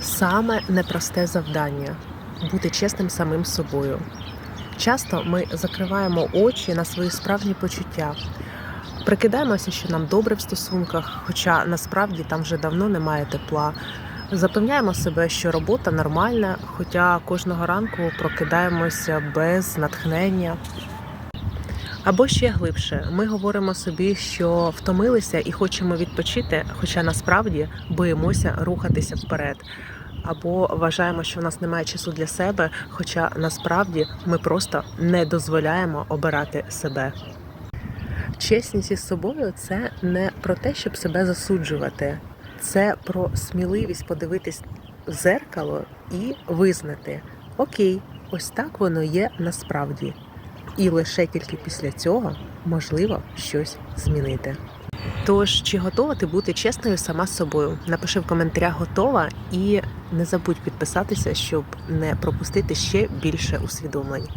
Саме непросте завдання бути чесним самим собою. Часто ми закриваємо очі на свої справжні почуття, прикидаємося, що нам добре в стосунках, хоча насправді там вже давно немає тепла. Запевняємо себе, що робота нормальна, хоча кожного ранку прокидаємося без натхнення. Або ще глибше, ми говоримо собі, що втомилися і хочемо відпочити, хоча насправді боїмося рухатися вперед. Або вважаємо, що в нас немає часу для себе, хоча насправді ми просто не дозволяємо обирати себе. Чесність із собою це не про те, щоб себе засуджувати, це про сміливість подивитись в зеркало і визнати: Окей, ось так воно є насправді. І лише тільки після цього можливо щось змінити. Тож, чи готова ти бути чесною сама з собою? Напиши в коментарях готова і не забудь підписатися, щоб не пропустити ще більше усвідомлень.